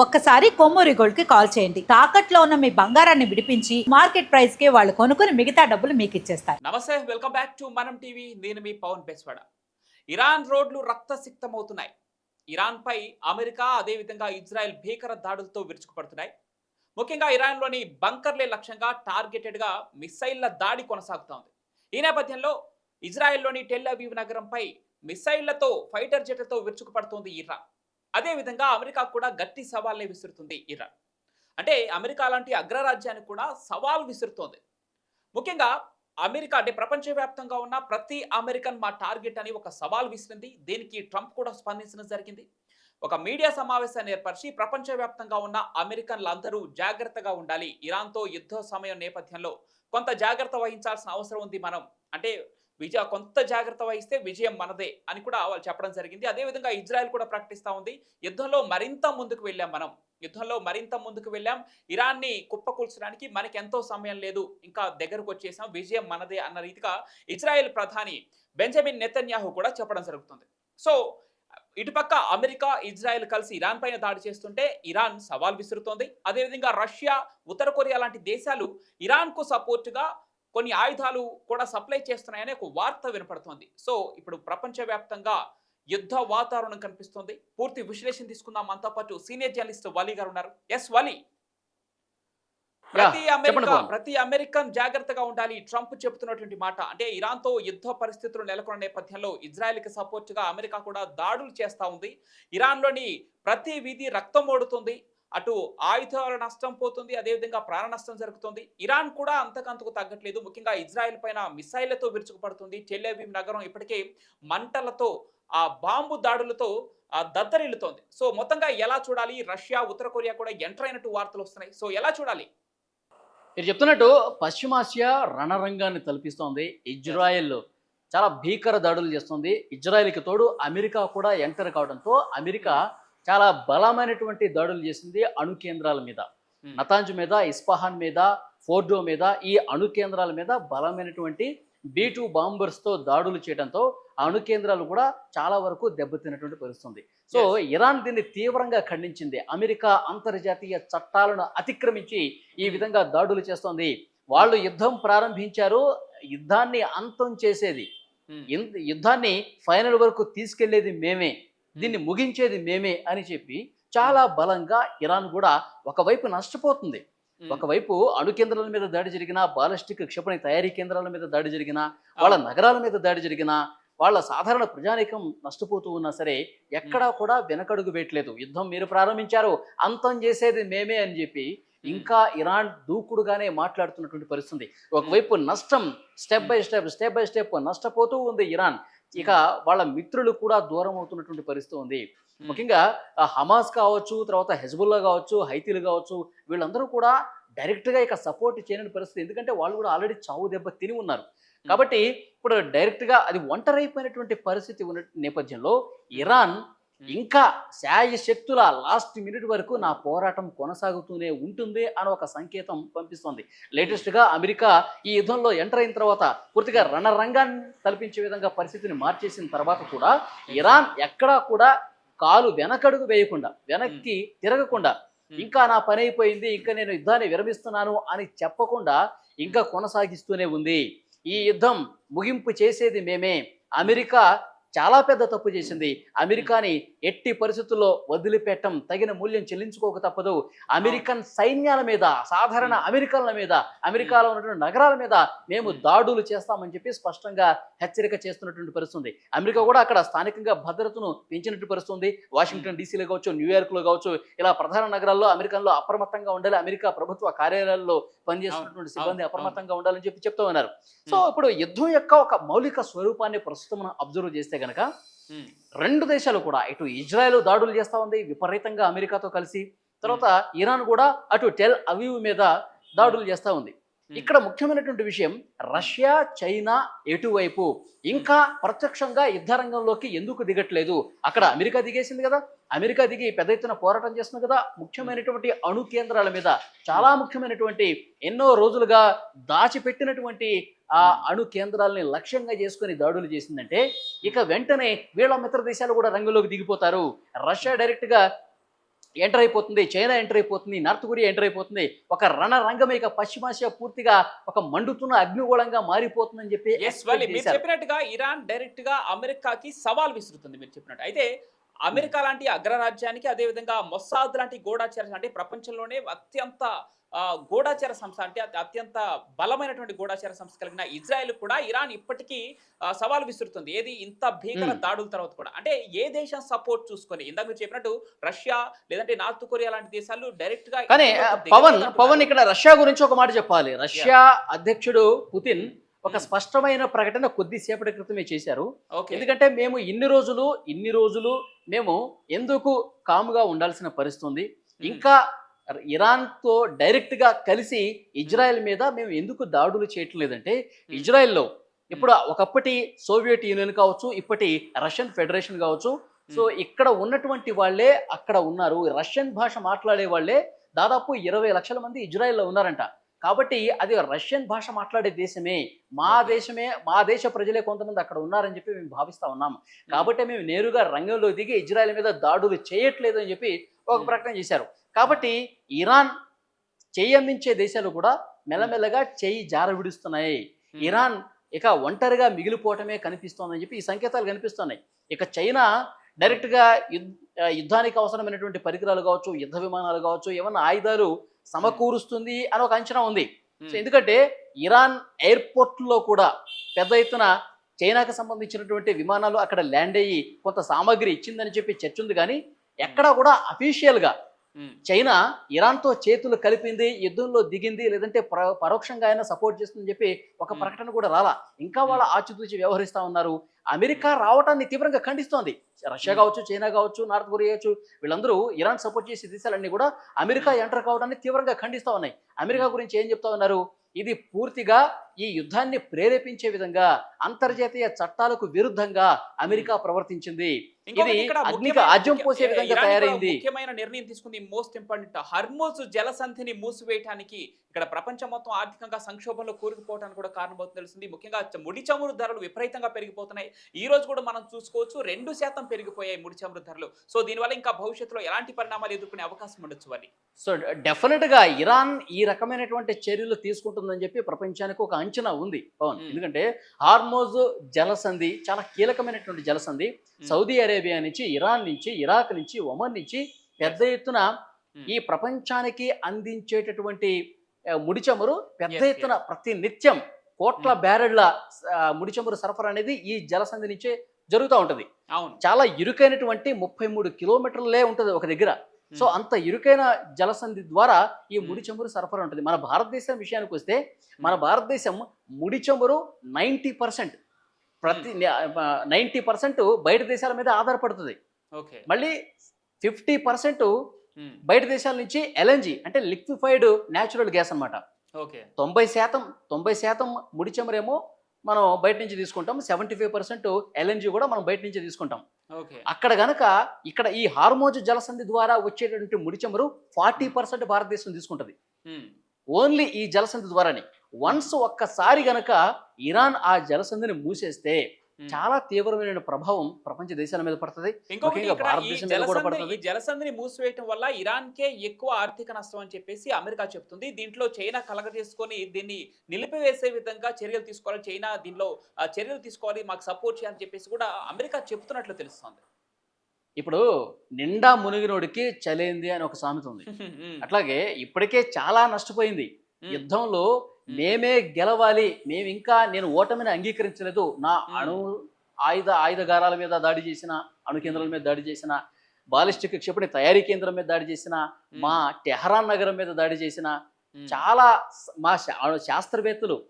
ఒక్కసారి కొమ్మూరి గోల్డ్కి కాల్ చేయండి. తాకట్లో ఉన్న మీ బంగారాన్ని విడిపించి మార్కెట్ ప్రైస్కి వాళ్ళు కొనుక్కుని మిగతా డబ్బులు మీకు ఇచ్చేస్తారు. నమస్తే welcome back to Manam TV. నేను మీ పవన్ బెస్వాడ. ఇరాన్ రోడ్లు రక్తసిక్తమవుతున్నాయి. ఇరాన్పై అమెరికా అదేవిధంగా ఇజ్రాయెల్ భీకర దాడులతో విరుచుకుపడుతున్నాయి. ముఖ్యంగా ఇరాన్లోని బంకర్లే లక్ష్యంగా టార్గెటెడ్గా మిసైళ్ళ దాడి కొనసాగుతోంది. ఈ నేపథ్యంలో ఇజ్రాయెల్లోని టెల్ అవీవ్ నగరంపై మిసైళ్ళతో ఫైటర్ జెట్లతో విరుచుకుపడుతోంది ఇరాన్. అదేవిధంగా అమెరికా కూడా గట్టి సవాల్ని విసురుతుంది ఇరాన్. అంటే అమెరికా లాంటి అగ్రరాజ్యానికి కూడా సవాల్ విసురుతోంది. ముఖ్యంగా అమెరికా అంటే ప్రపంచవ్యాప్తంగా ఉన్న ప్రతి అమెరికన్ మా టార్గెట్ అని ఒక సవాల్ విసిరింది. దీనికి ట్రంప్ కూడా స్పందించడం జరిగింది. ఒక మీడియా సమావేశాన్ని ఏర్పరిచి ప్రపంచవ్యాప్తంగా ఉన్న అమెరికన్లందరూ జాగ్రత్తగా ఉండాలి. ఇరాన్తో యుద్ధ సమయం నేపథ్యంలో కొంత జాగ్రత్త వహించాల్సిన అవసరం ఉంది మనం. అంటే విజయ కొంత జాగ్రత్త వహిస్తే విజయం మనదే అని కూడా వాళ్ళు చెప్పడం జరిగింది. అదేవిధంగా ఇజ్రాయెల్ కూడా ప్రకటిస్తూ ఉంది. యుద్ధంలో మరింత ముందుకు వెళ్ళాం మనం. యుద్ధంలో మరింత ముందుకు వెళ్ళాం. ఇరాన్ని కుప్పకూల్చడానికి మనకి ఎంతో సమయం లేదు. ఇంకా దగ్గరకు వచ్చేసాం. విజయం మనదే అన్న రీతిగా ఇజ్రాయెల్ ప్రధాని బెంజమిన్ నెతన్యాహు కూడా చెప్పడం జరుగుతుంది. సో ఇటుపక్క అమెరికా ఇజ్రాయెల్ కలిసి ఇరాన్ పైన దాడి చేస్తుంటే ఇరాన్ సవాల్ విసురుతోంది. అదేవిధంగా రష్యా ఉత్తర కొరియా లాంటి దేశాలు ఇరాన్కు సపోర్టుగా కొన్ని ఆయుధాలు కూడా సప్లై చేస్తున్నాయని ఒక వార్త వినపడుతోంది. సో ఇప్పుడు ప్రపంచవ్యాప్తంగా యుద్ధ వాతావరణం కనిపిస్తోంది. పూర్తి విశ్లేషణ తీసుకుందాం. మనతో పాటు సీనియర్ జర్నలిస్ట్ వలీ గారు ఉన్నారు. ఎస్ వలీ. ప్రతి అమెరికా. ప్రతి అమెరికన్ జాగ్రత్తగా ఉండాలి. ట్రంప్ చెబుతున్నటువంటి మాట. అంటే ఇరాన్తో యుద్ధ పరిస్థితులు నెలకొన్న నేపథ్యంలో ఇజ్రాయెల్కి సపోర్ట్గా అమెరికా కూడా దాడులు చేస్తా ఉంది. ఇరాన్లోని ప్రతి వీధి రక్తం ఓడుతుంది. అటు ఆయుధాల నష్టం పోతుంది అదేవిధంగా ప్రాణ నష్టం జరుగుతుంది. ఇరాన్ కూడా అంతకంతకు తగ్గట్లేదు. ముఖ్యంగా ఇజ్రాయెల్ పైన మిసైళ్ళతో విరుచుకుపడుతుంది. టెల్లెవీవ్ నగరం ఇప్పటికే మంటలతో ఆ బాంబు దాడులతో ఆ దద్దరిల్లుతోంది. సో మొత్తంగా ఎలా చూడాలి? రష్యా ఉత్తర కొరియా కూడా ఎంటర్ అయినట్టు వార్తలు వస్తున్నాయి. సో ఎలా చూడాలి? మీరు చెప్తున్నట్టు పశ్చిమాసియా రణరంగాన్ని తలపిస్తోంది ఇజ్రాయెల్. చాలా భీకర దాడులు చేస్తుంది. ఇజ్రాయెల్కి తోడు అమెరికా కూడా ఎంటర్ కావడంతో అమెరికా చాలా బలమైనటువంటి దాడులు చేసింది అణు కేంద్రాల మీద. నతాంజ్ మీద ఇస్ఫహాన్ మీద ఫోర్డో మీద ఈ అణు కేంద్రాల మీద బలమైనటువంటి బీ టూ బాంబర్స్తో దాడులు చేయడంతో అణు కేంద్రాలు కూడా చాలా వరకు దెబ్బతిన్నటువంటి పరిస్థితుంది. సో ఇరాన్ దీన్ని తీవ్రంగా ఖండించింది. అమెరికా అంతర్జాతీయ చట్టాలను అతిక్రమించి ఈ విధంగా దాడులు చేస్తోంది. వాళ్ళు యుద్ధం ప్రారంభించారు యుద్ధాన్ని అంతం చేసేది. యుద్ధాన్ని ఫైనల్ వరకు తీసుకెళ్ళేది మేమే. దీన్ని ముగించేది మేమే అని చెప్పి చాలా బలంగా ఇరాన్ కూడా ఒకవైపు నష్టపోతుంది. ఒకవైపు అణు కేంద్రాల మీద దాడి జరిగినా బాలిస్టిక్ క్షిపణి తయారీ కేంద్రాల మీద దాడి జరిగినా వాళ్ళ నగరాల మీద దాడి జరిగినా వాళ్ళ సాధారణ ప్రజానీకం నష్టపోతూ ఉన్నా సరే ఎక్కడా కూడా వెనకడుగు పెట్టలేదు యుద్ధం మీరు ప్రారంభించారు అంతం చేసేది మేమే అని చెప్పి ఇంకా ఇరాన్ దూకుడుగానే మాట్లాడుతున్నటువంటి పరిస్థితి. ఒకవైపు నష్టం step by step step by step నష్టపోతూ ఉంది ఇరాన్. ఇక వాళ్ళ మిత్రులు కూడా దూరం అవుతున్నటువంటి పరిస్థితి ఉంది. ముఖ్యంగా హమాస్ కావచ్చు తర్వాత హెజ్బుల్లా కావచ్చు హైతీలు కావచ్చు వీళ్ళందరూ కూడా డైరెక్ట్గా ఇక సపోర్ట్ చేయని పరిస్థితి. ఎందుకంటే వాళ్ళు కూడా ఆల్రెడీ చావు దెబ్బ తిని ఉన్నారు. కాబట్టి ఇప్పుడు డైరెక్ట్గా అది ఒంటరైపోయినటువంటి పరిస్థితి ఉన్న నేపథ్యంలో ఇరాన్ ఇంకా శాయ శక్తుల లాస్ట్ మినిట్ వరకు నా పోరాటం కొనసాగుతూనే ఉంటుంది అని ఒక సంకేతం పంపిస్తోంది. లేటెస్ట్గా అమెరికా ఈ యుద్ధంలో ఎంటర్ అయిన తర్వాత పూర్తిగా రణరంగాన్ని తలపించే విధంగా పరిస్థితిని మార్చేసిన తర్వాత కూడా ఇరాన్ ఎక్కడా కూడా కాలు వెనకడుగు వేయకుండా వెనక్కి తిరగకుండా ఇంకా నా పని అయిపోయింది ఇంకా నేను యుద్ధాన్ని విరమిస్తున్నాను అని చెప్పకుండా ఇంకా కొనసాగిస్తూనే ఉంది. ఈ యుద్ధం ముగింపు చేసేది మేమే. అమెరికా చాలా పెద్ద తప్పు చేసింది. అమెరికాని ఎట్టి పరిస్థితుల్లో వదిలిపెట్టం తగిన మూల్యం చెల్లించుకోక తప్పదు. అమెరికన్ సైన్యాల మీద సాధారణ అమెరికన్ల మీద అమెరికాలో ఉన్నటువంటి నగరాల మీద మేము దాడులు చేస్తామని చెప్పి స్పష్టంగా హెచ్చరిక చేస్తున్నటువంటి పరిస్థితుంది. అమెరికా కూడా అక్కడ స్థానికంగా భద్రతను పెంచినట్టు పరిస్థితుంది. వాషింగ్టన్ డీసీలో కావచ్చు న్యూయార్క్లో కావచ్చు ఇలా ప్రధాన నగరాల్లో అమెరికన్లో అప్రమత్తంగా ఉండాలి. అమెరికా ప్రభుత్వ కార్యాలయాల్లో పనిచేస్తున్నటువంటి సిబ్బంది. అప్రమత్తంగా ఉండాలని చెప్పి చెప్తూ ఉన్నారు. సో ఇప్పుడు యుద్ధం యొక్క ఒక మౌలిక స్వరూపాన్ని ప్రస్తుతం మనం అబ్జర్వ్ చేస్తే గనక రెండు దేశాలు కూడా ఇటు ఇజ్రాయెల్ దాడులు చేస్తా ఉంది విపరీతంగా అమెరికాతో కలిసి తర్వాత ఇరాన్ కూడా అటు టెల్ అవీవ్ మీద దాడులు చేస్తా ఉంది. ఇక్కడ ముఖ్యమైనటువంటి విషయం రష్యా చైనా ఎటువైపు? ఇంకా ప్రత్యక్షంగా యుద్ధ రంగంలోకి ఎందుకు దిగట్లేదు? అక్కడ అమెరికా దిగేసింది కదా. అమెరికా దిగి పెద్ద ఎత్తున పోరాటం చేస్తుంది కదా. ముఖ్యమైనటువంటి అణు కేంద్రాల మీద చాలా ముఖ్యమైనటువంటి ఎన్నో రోజులుగా దాచిపెట్టినటువంటి ఆ అణు కేంద్రాలని లక్ష్యంగా చేసుకొని దాడులు చేసిందంటే ఇక వెంటనే వీళ్ళ మిత్ర దేశాలు కూడా రంగంలోకి దిగిపోతారు. రష్యా డైరెక్ట్గా ఎంటర్ అయిపోతుంది చైనా ఎంటర్ అయిపోతుంది నార్త్ కొరియా ఎంటర్ అయిపోతుంది ఒక రణరంగం ఇక పశ్చిమాసియా పూర్తిగా ఒక మండుతున్న అగ్నిగోళంగా మారిపోతుందని చెప్పి. చెప్పినట్టుగా ఇరాన్ డైరెక్ట్గా అమెరికాకి సవాల్ విసురుతుంది మీరు చెప్పినట్టు అయితే అమెరికా లాంటి అగ్రరాజ్యానికి అదేవిధంగా మొస్సాద్ లాంటి గూఢాచార అంటే ప్రపంచంలోనే అత్యంత గూఢాచార సంస్థ అంటే అతి- అత్యంత బలమైనటువంటి గూఢాచార సంస్థ కలిగిన ఇజ్రాయెల్ కూడా ఇరాన్ ఇప్పటికీ సవాల్ విసురుతుంది ఏది ఇంత భీకర. దాడుల తర్వాత కూడా అంటే ఏ దేశం సపోర్ట్ చూసుకొని ఇందాక మీరు చెప్పినట్టు రష్యా లేదంటే నార్త్ కొరియా లాంటి దేశాలు డైరెక్ట్గా కానీ పవన్. పవన్ ఇక్కడ రష్యా గురించి ఒక మాట చెప్పాలి రష్యా అధ్యక్షుడు పుతిన్ ఒక. స్పష్టమైన ప్రకటన కొద్దిసేపటి క్రితమే చేశారు. ఎందుకంటే మేము ఇన్ని రోజులు ఇన్ని రోజులు మేము ఎందుకు కాముగా ఉండాల్సిన పరిస్థితి ఉంది Hmm. ఇంకా ఇరాన్తో డైరెక్ట్గా కలిసి ఇజ్రాయెల్ మీద మేము ఎందుకు దాడులు చేయటం లేదంటే ఇజ్రాయెల్లో ఇప్పుడు ఒకప్పటి సోవియట్ యూనియన్ కావచ్చు ఇప్పటి రష్యన్ ఫెడరేషన్ కావచ్చు సో ఇక్కడ ఉన్నటువంటి వాళ్ళే అక్కడ ఉన్నారు. రష్యన్ భాష మాట్లాడే వాళ్ళే దాదాపు ఇరవై లక్షల మంది ఇజ్రాయెల్లో ఉన్నారంట. కాబట్టి అది రష్యన్ భాష మాట్లాడే దేశమే. మా. దేశమే మా దేశ ప్రజలే కొంతమంది అక్కడ ఉన్నారని చెప్పి మేము భావిస్తా ఉన్నాం. కాబట్టి మేము నేరుగా రంగంలో దిగి ఇజ్రాయెల్ మీద దాడులు చేయట్లేదు అని చెప్పి ఒక. ప్రకటన చేశారు. కాబట్టి ఇరాన్ చెయ్యి అందించే దేశాలు కూడా మెల్లమెల్లగా చెయ్యి జార విడుస్తున్నాయి. ఇరాన్ ఇక ఒంటరిగా మిగిలిపోవటమే కనిపిస్తోందని చెప్పి ఈ సంకేతాలు కనిపిస్తున్నాయి. ఇక చైనా డైరెక్ట్గా యుద్ధానికి అవసరమైనటువంటి పరికరాలు కావచ్చు యుద్ధ విమానాలు కావచ్చు ఏమన్నా ఆయుధాలు సమకూరుస్తుంది అని ఒక అంచనా ఉంది సో ఎందుకంటే ఇరాన్ ఎయిర్పోర్ట్లో కూడా పెద్ద ఎత్తున చైనాకు సంబంధించినటువంటి విమానాలు అక్కడ ల్యాండ్ అయ్యి కొంత సామాగ్రి ఇచ్చిందని చెప్పి చర్చ ఉంది కానీ ఎక్కడా కూడా అఫీషియల్గా. చైనా ఇరాన్తో చేతులు కలిపింది యుద్ధంలో దిగింది లేదంటే పర- పరోక్షంగా అయినా సపోర్ట్ చేస్తుందని చెప్పి ఒక. ప్రకటన కూడా రాలా. ఇంకా వాళ్ళ ఆచితూచి వ్యవహరిస్తా ఉన్నారు. అమెరికా రావటాన్ని తీవ్రంగా ఖండిస్తోంది. రష్యా. కావచ్చు చైనా కావచ్చు నార్త్ కొరియా కావచ్చు వీళ్ళందరూ ఇరాన్ సపోర్ట్ చేసే దేశాలన్నీ కూడా అమెరికా ఎంటర్ కావడాన్ని తీవ్రంగా ఖండిస్తా ఉన్నాయి. అమెరికా గురించి ఏం చెప్తా ఉన్నారు? ఇది పూర్తిగా ఈ యుద్ధాన్ని ప్రేరేపించే విధంగా అంతర్జాతీయ చట్టాలకు విరుద్ధంగా అమెరికా ప్రవర్తించింది. ఇది అగ్నికి ఆజ్యం పోసే విధంగా తయారైంది. ముఖ్యమైన నిర్ణయం తీసుకుంది మోస్ట్ ఇంపార్టెంట్. హర్మోజ్ జలసంధిని మూసివేయటానికి ఇక్కడ ప్రపంచం మొత్తం ఆర్థికంగా సంక్షోభంలో కూరుకుపోవడానికి కూడా కారణమవుతుంది తెలిసింది ముఖ్యంగా ముడి చమురు ధరలు విపరీతంగా పెరిగిపోతున్నాయి. ఈ రోజు కూడా మనం చూసుకోవచ్చు రెండు శాతం పెరిగిపోయాయి ముడి చమురు ధరలు. సో దీనివల్ల ఇంకా భవిష్యత్తులో ఎలాంటి పరిణామాలు ఎదుర్కొనే అవకాశం ఉండొచ్చు అని సో డెఫినెట్గా ఇరాన్ ఈ రకమైనటువంటి చర్యలు తీసుకుంటుందని చెప్పి ప్రపంచానికి ఒక అంచనా ఉంది పవన్. ఎందుకంటే హార్మోజ్ జలసంధి చాలా కీలకమైనటువంటి జలసంధి. సౌదీ అరేబియా నుంచి ఇరాన్ నుంచి ఇరాక్ నుంచి ఒమన్ నుంచి పెద్ద ఎత్తున. ఈ ప్రపంచానికి అందించేటటువంటి ఆ, ముడి చమురు పెద్ద ఎత్తున ప్రతి నిత్యం కోట్ల Hmm. బ్యారెళ్ళ ఆ, ముడి చమురు సరఫరా అనేది ఈ జలసంధి నుంచే జరుగుతూ ఉంటది అవును చాలా ఇరుకైనటువంటి ముప్పై మూడు కిలోమీటర్లే ఉంటుంది ఒక దగ్గర సో. అంత ఇరుకైన జలసంధి ద్వారా ఈ. ముడి చమురు సరఫరా ఉంటుంది మన భారతదేశం విషయానికి వస్తే మన భారతదేశం ముడి చమురు నైంటీ పర్సెంట్ ప్రతి నైంటీ పర్సెంట్ బయట దేశాల మీద ఆధారపడుతుంది. ఓకే. మళ్ళీ ఫిఫ్టీ పర్సెంట్ బయట దేశాల నుంచి ఎల్ఎన్జి అంటే లిక్విఫైడ్ న్యాచురల్ గ్యాస్ అన్నమాట. ఓకే. తొంభై శాతం తొంభై శాతం ముడి చమురేమో మనం బయట నుంచి తీసుకుంటాం. సెవెంటీ ఫైవ్ పర్సెంట్ ఎల్ఎన్జి కూడా మనం బయట నుంచి తీసుకుంటాం. అక్కడ గనక ఇక్కడ ఈ హార్మోజ్ జలసంధి ద్వారా వచ్చేటటువంటి ముడి చమురు ఫార్టీ పర్సెంట్ భారతదేశం తీసుకుంటది. ఓన్లీ ఈ జలసంధి ద్వారానే. వన్స్ ఒక్కసారి గనక ఇరాన్ ఆ జలసంధిని మూసేస్తే. చాలా తీవ్రమైన ప్రభావం ప్రపంచ దేశాల మీద పడుతుంది. ఇంకొకటి జలసంధిని మూసివేయటం వల్ల ఇరాన్కే ఎక్కువ ఆర్థిక నష్టం అని చెప్పేసి అమెరికా చెప్తుంది. దీంట్లో చైనా కలగజేసుకొని దీన్ని నిలిపివేసే విధంగా చర్యలు తీసుకోవాలి. చైనా దీనిలో ఆ, చర్యలు తీసుకోవాలి మాకు సపోర్ట్ చేయాలని చెప్పేసి కూడా అమెరికా చెప్తున్నట్లు తెలుస్తుంది. ఇప్పుడు నిండా మునిగినోడికి చలేంది అని ఒక సామెత ఉంది. అట్లాగే ఇప్పటికే చాలా నష్టపోయింది. యుద్ధంలో మేమే. గెలవాలి మేము ఇంకా నేను ఓటమిని అంగీకరించలేదు. నా. అణు ఆయుధ ఆయుధగారాల మీద దాడి చేసిన అణు కేంద్రాల మీద దాడి చేసిన బాలిస్టిక్ క్షిపణి తయారీ కేంద్రం మీద దాడి చేసిన మా టెహరాన్ నగరం మీద దాడి చేసిన చాలా మా శా- శాస్త్రవేత్తలు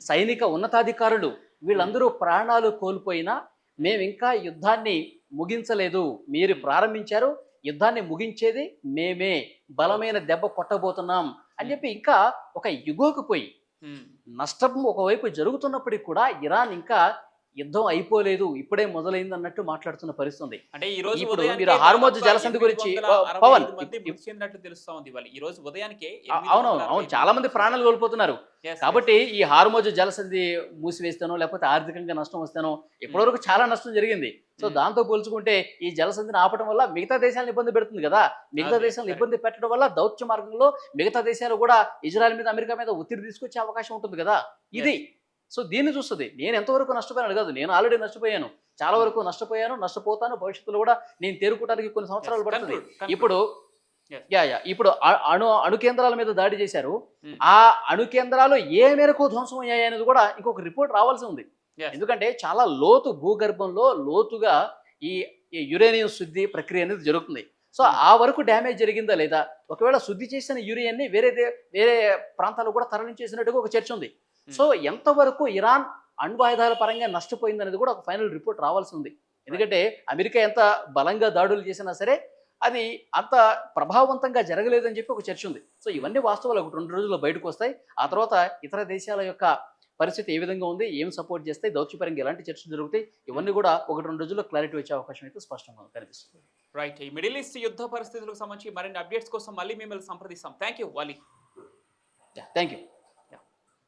సైనిక ఉన్నతాధికారులు వీళ్ళందరూ ప్రాణాలు కోల్పోయినా మేము ఇంకా యుద్ధాన్ని ముగించలేదు. మీరు ప్రారంభించారు యుద్ధాన్ని ముగించేది మేమే. బలమైన దెబ్బ కొట్టబోతున్నాం. అని చెప్పి ఇంకా ఒక యుగోకు పోయి నష్టం ఒకవైపు జరుగుతున్నప్పటికీ కూడా ఇరాన్ ఇంకా యుద్ధం అయిపోలేదు ఇప్పుడే మొదలైంది అన్నట్టు మాట్లాడుతున్న పరిస్థితి ఉంది అంటే ఈ రోజు ఇప్పుడు మీరు హార్మోజ్ జలసంధి గురించి, 865 పవన్, తెలుస్తా ఉంది ఈ రోజు ఉదయానికే అవును అవును చాలా మంది ప్రాణాలు కోల్పోతున్నారు. కాబట్టి ఈ హార్మోజ్ జలసంధి మూసివేస్తానో లేకపోతే ఆర్థికంగా నష్టం వస్తానో ఇప్పటివరకు చాలా నష్టం జరిగింది. So Hmm. దాంతో పోల్చుకుంటే ఈ జలసంధిని ఆపడం వల్ల మిగతా దేశాలను ఇబ్బంది పెడుతుంది కదా. మిగతా దేశాలను. ఇబ్బంది పెట్టడం వల్ల దౌత్య మార్గంలో మిగతా దేశాలు కూడా ఇజ్రాయెల్ మీద అమెరికా మీద ఒత్తిడి తీసుకొచ్చే అవకాశం ఉంటుంది కదా. ఇది సో దీన్ని చూస్తుంది. నేను ఎంతవరకు నష్టపోయాను కాదు. నేను ఆల్రెడీ నష్టపోయాను. చాలా వరకు నష్టపోయాను నష్టపోతాను భవిష్యత్తులో కూడా నేను తేరుకోవడానికి కొన్ని సంవత్సరాలు పడుతుంది. ఇప్పుడు. Yeah yeah. ఇప్పుడు అణు అణు కేంద్రాల మీద దాడి చేశారు. Hmm. ఆ అణు కేంద్రాలు ఏ మేరకు ధ్వంసం అయ్యాయి అనేది కూడా ఇంకొక రిపోర్ట్ రావాల్సి ఉంది. ఎందుకంటే చాలా లోతు భూగర్భంలో లోతుగా ఈ యురేనియం శుద్ధి ప్రక్రియ అనేది జరుగుతుంది. So Hmm. ఆ వరకు డ్యామేజ్ జరిగిందా లేదా? ఒకవేళ శుద్ధి చేసిన యూరియాన్ని వేరే వేరే ప్రాంతాలకు కూడా తరలించేసినట్టుగా ఒక చర్చ ఉంది. సో ఎంతవరకు ఇరాన్ అణ్వాయుధాల పరంగా నష్టపోయింది అనేది కూడా ఒక ఫైనల్ రిపోర్ట్ రావాల్సి ఉంది. ఎందుకంటే అమెరికా ఎంత బలంగా దాడులు చేసినా సరే అది అంత ప్రభావవంతంగా జరగలేదని చెప్పి ఒక చర్చ ఉంది. సో ఇవన్నీ వాస్తవాలు ఒక రెండు రోజుల్లో బయటకు వస్తాయి. ఆ తర్వాత ఇతర దేశాల యొక్క పరిస్థితి ఏ విధంగా ఉంది ఏం సపోర్ట్ చేస్తాయి దౌత్యపరంగా ఎలాంటి చర్చలు జరుగుతాయి ఇవన్నీ కూడా ఒకటి రెండు రోజుల్లో క్లారిటీ వచ్చే అవకాశం అయితే స్పష్టంగా కనిపిస్తుంది. రైట్ ఈ మిడిల్ ఈస్ట్ యుద్ధ పరిస్థితులకు సంబంధించి మరిన్ని అప్డేట్స్ కోసం మళ్ళీ మిమ్మల్ని సంప్రదిస్తాం. Thank you Wali thank you